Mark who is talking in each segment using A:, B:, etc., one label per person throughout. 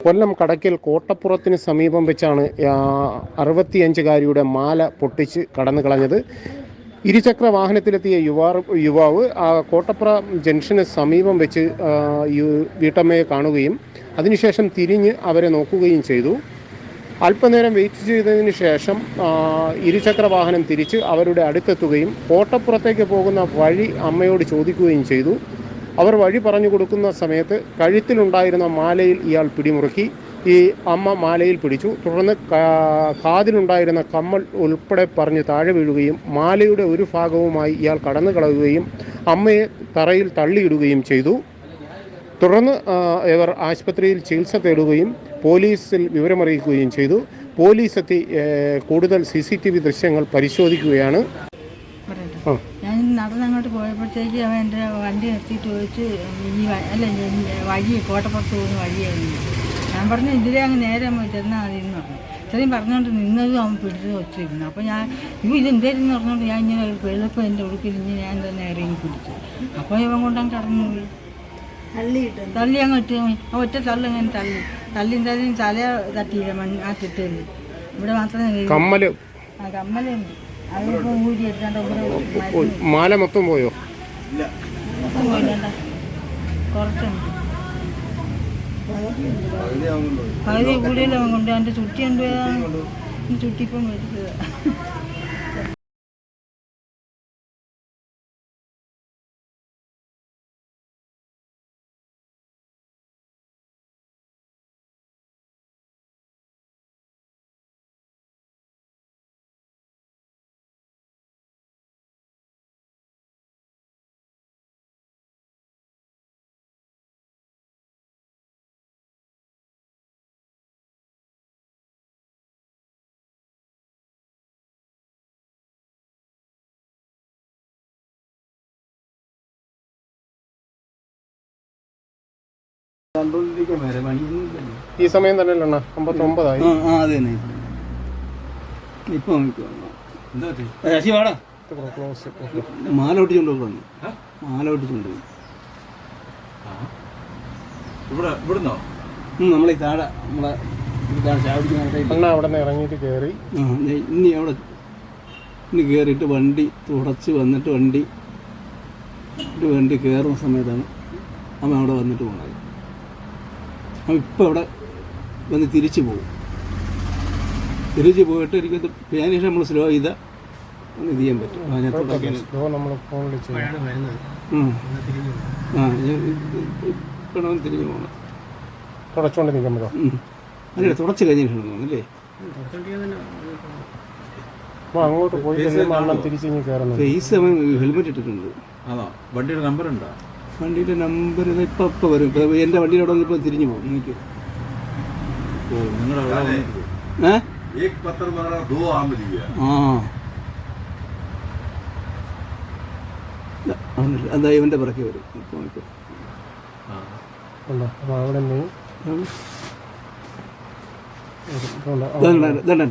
A: കൊല്ലം കടക്കൽ കോട്ടപ്പുറത്തിന് സമീപം വെച്ചാണ് അറുപത്തിയഞ്ചുകാരിയുടെ മാല പൊട്ടിച്ച് കടന്നു കളഞ്ഞത്. ഇരുചക്ര വാഹനത്തിലെത്തിയ യുവാർ യുവാവ് ആ കോട്ടപ്പുറ ജംഗ്ഷന് സമീപം വെച്ച് വീട്ടമ്മയെ കാണുകയും അതിനുശേഷം തിരിഞ്ഞ് അവരെ നോക്കുകയും ചെയ്തു. അല്പനേരം വെയിറ്റ് ചെയ്തതിന് ശേഷം ഇരുചക്ര വാഹനം തിരിച്ച് അവരുടെ അടുത്തെത്തുകയും കോട്ടപ്പുറത്തേക്ക് പോകുന്ന വഴി അമ്മയോട് ചോദിക്കുകയും ചെയ്തു. അവർ വഴി പറഞ്ഞു കൊടുക്കുന്ന സമയത്ത് കഴുത്തിലുണ്ടായിരുന്ന മാലയിൽ ഇയാൾ പിടിമുറുക്കി. ഈ അമ്മ മാലയിൽ പിടിച്ചു. തുടർന്ന് കാതിലുണ്ടായിരുന്ന കമ്മൽ ഉൾപ്പെടെ പറഞ്ഞ് താഴെ വീഴുകയും മാലയുടെ ഒരു ഭാഗവുമായി ഇയാൾ കടന്നു കളയുകയും അമ്മയെ തറയിൽ തള്ളിയിടുകയും ചെയ്തു. തുടർന്ന് ഇവർ ആശുപത്രിയിൽ ചികിത്സ തേടുകയും പോലീസിൽ വിവരമറിയിക്കുകയും ചെയ്തു. പോലീസ് എത്തി കൂടുതൽ സി സി ടി വി ദൃശ്യങ്ങൾ പരിശോധിക്കുകയാണ്. ആ.
B: ഞാൻ നടന്നങ്ങോട്ട് പോയപ്പോഴത്തേക്ക് അവൻ എന്റെ വണ്ടി നിർത്തിയിട്ട് ചോദിച്ച് ഈ അല്ല വഴി കോട്ടപ്പുറത്ത് പോകുന്ന വഴിയായിരുന്നു. ഞാൻ പറഞ്ഞു ഇതിലേ അങ്ങ് നേരെ പോയി ചെന്നാൽ മതി എന്ന് പറഞ്ഞു. ഇത്രയും പറഞ്ഞുകൊണ്ട് നിന്നതും അവൻ പിടിച്ച് വെച്ചിരുന്നു. അപ്പോൾ ഞാൻ ഇവ എന്തായിരുന്നു പറഞ്ഞുകൊണ്ട് ഞാൻ ഇങ്ങനെ ഒരു പെളുപ്പ് എന്റെ ഉടുക്കിൽ ഇങ്ങനെ ഞാൻ തന്നെ ഇറങ്ങി പിടിച്ചു. അപ്പോൾ ഇവൻ കൊണ്ടങ്ങ് കടന്നു പോയി. തള്ളി അങ്ങ് ഇട്ട് ഒറ്റ തള്ളി അങ്ങനെ തള്ളി. തള്ളി എന്തായാലും തല തട്ടിയില്ല മണ്ണ് ആ ചിട്ടയിൽ ഇവിടെ മാത്രമേ.
A: കമ്മൽ.
B: ആ കമ്മലുണ്ട്
A: മാല മൊത്തം പോയോ?
B: പകുതി കൂടുതലും കൊണ്ട് എന്റെ ചുറ്റി കൊണ്ടുപോയതാണ് ചുറ്റിപ്പം മേടിച്ചത്.
A: ഈ സമയം തന്നെ. അല്ലണ്ണ അമ്പത്തൊമ്പതായി
C: മാല ഒട്ടിച്ചുകൊണ്ട് പോകുന്നു മാല ഒട്ടിച്ചുകൊണ്ട് നമ്മളെ താഴെ നമ്മളെ
A: അണ്ണ അവിടെ നിന്ന് ഇറങ്ങിയിട്ട് കയറി
C: ഇനി അവിടെ ഇനി കയറിയിട്ട് വണ്ടി തുടച്ച് വന്നിട്ട് വണ്ടി വണ്ടി കയറുന്ന സമയത്താണ് അമ്മ അവിടെ വന്നിട്ട് പോണത്. അവൻ ഇപ്പം അവിടെ വന്ന് തിരിച്ചു പോകും. തിരിച്ചു പോയിട്ട് എനിക്ക് പേനേഷൻ നമ്മൾ സ്ലോ ചെയ്ത ഒന്ന് ഇത് ചെയ്യാൻ പറ്റും. ആ ഞാൻ ഇപ്പം തിരിഞ്ഞു പോകണം
A: തുടച്ചുകൊണ്ട് നിൽക്കുമ്പോഴോ
C: അല്ല? തുടച്ച് കഴിഞ്ഞിട്ടാണ് തോന്നുന്നല്ലേ
A: അങ്ങോട്ട് പോയി തിരിച്ചു
C: ഫേസ് അവൻ ഹെൽമെറ്റ് ഇട്ടിട്ടുണ്ട്.
D: അതോ വണ്ടിയുടെ നമ്പർ ഉണ്ടോ?
C: വണ്ടിയുടെ നമ്പർ ഇത് ഇപ്പം ഇപ്പം വരും. ഇപ്പം എന്റെ വണ്ടിയുടെ അവിടെ വന്നിപ്പോൾ തിരിഞ്ഞു പോകും. നോക്കി
E: എന്താ
C: ആ. ഇവന്റെ പിറക്കി വരും. ഇപ്പം നോക്കി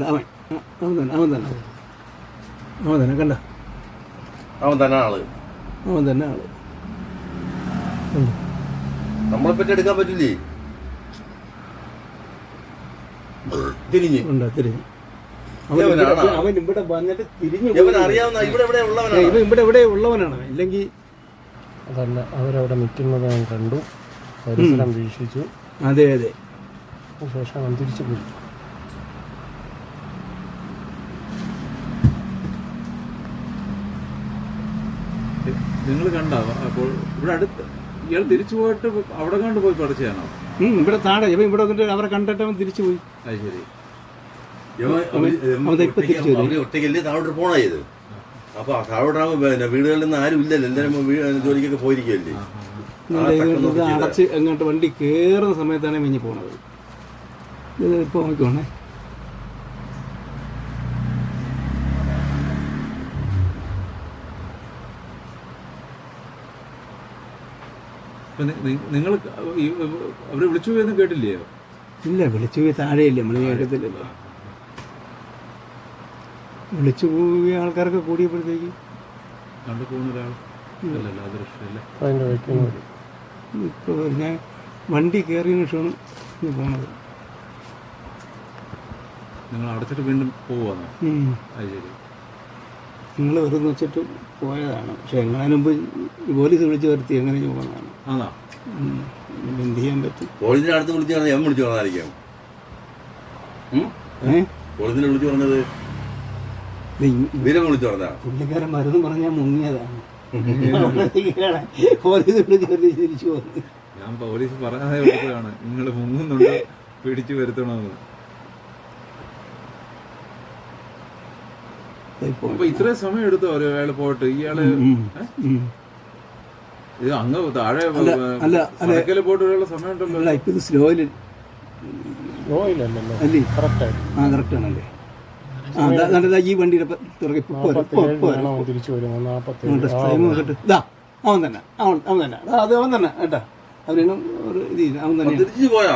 A: അവിടെ
C: അവൻ തന്നെ ആൾ. അവൻ തന്നെ ആൾ.
E: നമ്മളെ പറ്റി എടുക്കാൻ പറ്റില്ലേ? തിരിഞ്ഞ്.
C: അവൻ? ഇവിടെ- വന്നിട്ട് തിരിഞ്ഞു
E: ഇവൻ. ഇവിടെ ഉള്ളവനാണ്.
C: ഇല്ലെങ്കിൽ
A: അതല്ല അവരവിടെ നിൽക്കുന്നത് ഞാൻ കണ്ടു. പരിസരം വീക്ഷിച്ചു.
C: അതെ അതെ.
A: ശേഷം അവൻ തിരിച്ചു പോയി.
D: നിങ്ങൾ കണ്ടോ? അപ്പോൾ ഇവിടെ അടുത്ത്. ഇയാൾ തിരിച്ചു പോയിട്ട് അവിടെ കണ്ട് പോയി പഠിച്ചതാണോ
C: ഉം, ഇവിടെ താഴെ ഇവ ഇവിടെ വന്നിട്ട് അവരെ കണ്ടിട്ട് അവൻ തിരിച്ചു പോയി.
D: അത് ശരി.
E: ഒറ്റയ്ക്കല്ലേ താഴോട്ട് പോണ ഇത്? അപ്പൊ താഴോട്ടാകുമ്പോ പിന്നെ വീടുകളിൽ നിന്ന് ആരും ഇല്ലല്ലോ. എല്ലാവരും ജോലിക്കൊക്കെ
C: പോയിരിക്കല്ലേ അടച്ച് അങ്ങോട്ട് വണ്ടി കേറുന്ന സമയത്താണ് മിഞ്ഞി പോണത്. ഇത് ഇപ്പോൾ നോക്കുവാണേ
D: അപ്പൊ നിങ്ങൾ അവർ വിളിച്ചു പോയെന്ന് കേട്ടില്ലയോ?
C: ഇല്ല വിളിച്ചു പോയി താഴെയില്ല നമ്മൾ കേൾക്കത്തില്ലല്ലോ. വിളിച്ചു പോയി ആൾക്കാരൊക്കെ കൂടിയപ്പോഴത്തേക്ക്
D: കണ്ടു പോകുന്ന ഒരാൾ. അല്ലല്ലോ
A: വയ്ക്കുന്നത്
C: ഇപ്പോൾ ഞാൻ വണ്ടി കയറിയതിനു ശേഷമാണ് പോണത്.
D: നിങ്ങൾ അടച്ചിട്ട് വീണ്ടും
C: പോവാണോ.
D: അത് ശരി.
C: നിങ്ങൾ വെറുതെ വെച്ചിട്ട് പോയതാണ്. പക്ഷെ എങ്ങാനും പോയി ഈ പോലീസ് വിളിച്ച് വരുത്തി എങ്ങനെ പോകുന്നതാണ് എന്ത് ചെയ്യാൻ പറ്റും?
E: പോലീസിന്റെ അടുത്ത് വിളിച്ച് പറഞ്ഞാൽ ഞാൻ വിളിച്ചു പറഞ്ഞായിരിക്കും പോലീസിനെ വിളിച്ചു പറഞ്ഞത്? വീരം വിളിച്ചു പറഞ്ഞാ
C: പുള്ളിക്കാരൻ മരുന്ന് പറഞ്ഞാൽ മുങ്ങിയതാണ്. പോലീസ് വിളിച്ച് വരുത്തി തിരിച്ചു പോകുന്നത്
D: ഞാൻ പോലീസ് പറയാതെ വിളിച്ചതാണ്. നിങ്ങൾ മുങ്ങുന്നുണ്ട്? പിടിച്ചു വരുത്തണമെന്ന്. ഇത്രയും സമയം എടുത്തോ ഒരു അയാൾ പോയിട്ട്? ഇയാൾ
C: ഉം. ഉം.
D: ഇത് അങ്ങ് താഴെ
C: അല്ല,
D: പോയിട്ട് സമയം ഉണ്ടല്ലോ.
C: അല്ല ഇപ്പം ഇത് സ്ലോയിൽ അല്ലേ? ആ കറക്റ്റ് ആണല്ലേ? ആ ഈ വണ്ടിയുടെ അവൻ തന്നെ അവൻ അവൻ തന്നെ. ദാ, അത് അവൻ തന്നെ കേട്ടാ. അവനും ഒരു ഇത്. അവൻ തന്നെ.
E: തിരിച്ചു പോയാ?